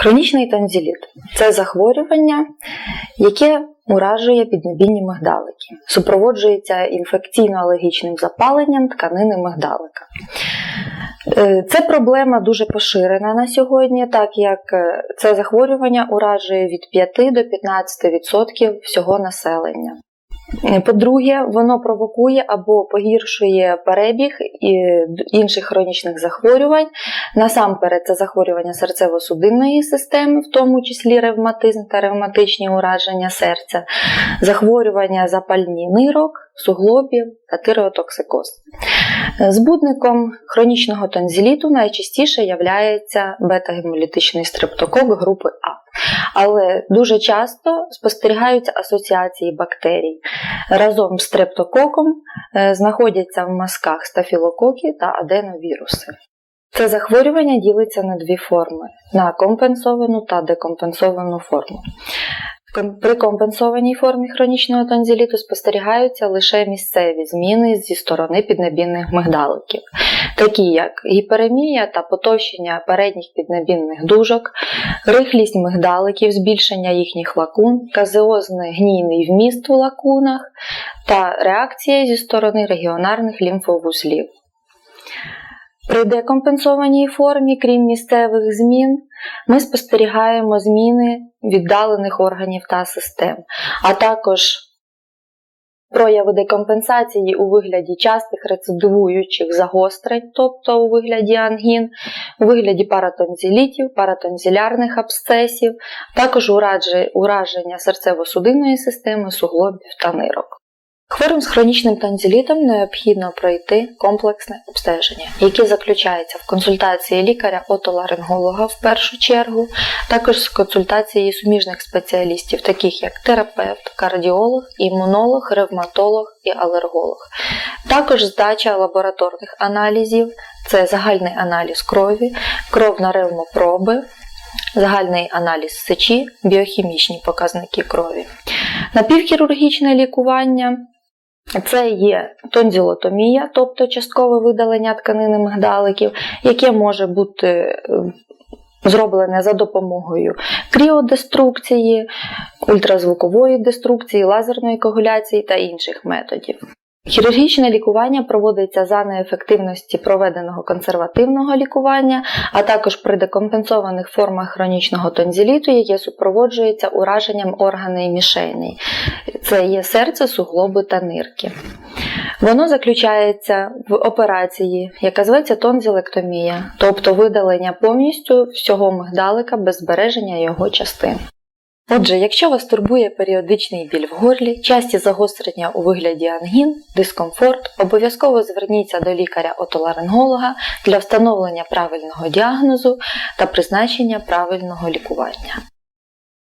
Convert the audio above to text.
Хронічний тонзиліт це захворювання, яке уражує піднебінні мигдалики, супроводжується інфекційно-алергічним запаленням тканини мигдалика. Е, Це проблема дуже поширена на сьогодні, так як е, це захворювання уражує від 5 до 15% всього населення. Е, По-друге, воно провокує або погіршує перебіг інших хронічних захворювань. Насамперед, це захворювання серцево-судинної системи, в тому числі ревматизм та ревматичні ураження серця, захворювання запальні нирок, суглобів та тиреотоксикоз. Збудником хронічного тонзиліту найчастіше являється бета-гемолітичний стрептокок групи А. Але дуже часто спостерігаються асоціації бактерій. Разом з стрептококом е, знаходяться в мазках стафілококи та аденовіруси. Це захворювання ділиться на дві форми: на компенсовану та декомпенсовану форму. При компенсованій формі хронічного тонзиліту спостерігаються лише місцеві зміни зі сторони піднебінних мигдаликів, такі як гіперемія та потовщення передніх піднебінних дужок, рихлість мигдаликів, збільшення їхніх лакун, казеозний гнійний вміст у лакунах та реакція зі сторони регіонарних лімфовузлів. При декомпенсованій формі, крім місцевих змін, ми спостерігаємо зміни віддалених органів та систем, а також прояви декомпенсації у вигляді частих рецидивуючих загострень, тобто у вигляді ангін, у вигляді паратонзилітів, паратонзилярних абсцесів, також ураження серцево-судинної системи, суглобів та нирок. Хворим з хронічним тонзилітом необхідно пройти комплексне обстеження, яке заключається в консультації лікаря-отоларинголога в першу чергу, також з консультації суміжних спеціалістів, таких як терапевт, кардіолог, імунолог, ревматолог і алерголог. Також здача лабораторних аналізів, це загальний аналіз крові, кровна ревмопроби, загальний аналіз сечі, біохімічні показники крові. Напівхірургічне лікування це є тонзілотомія, тобто часткове видалення тканини мигдаликів, яке може бути е, зроблене за допомогою кріодеструкції, ультразвукової деструкції, лазерної коагуляції та інших методів. Хірургічне лікування проводиться за неефективності проведеного консервативного лікування, а також при декомпенсованих формах хронічного тонзиліту, яке супроводжується ураженням органи мішейний. Це є серце, суглоби та нирки. Воно заключається в операції, яка зветься тонзилектомія, тобто видалення повністю всього мигдалика без збереження його частин. Отже, якщо вас турбує періодичний біль в горлі, часті загострення у вигляді ангін, дискомфорт, обов'язково зверніться до лікаря-отоларинголога для встановлення правильного діагнозу та призначення правильного лікування.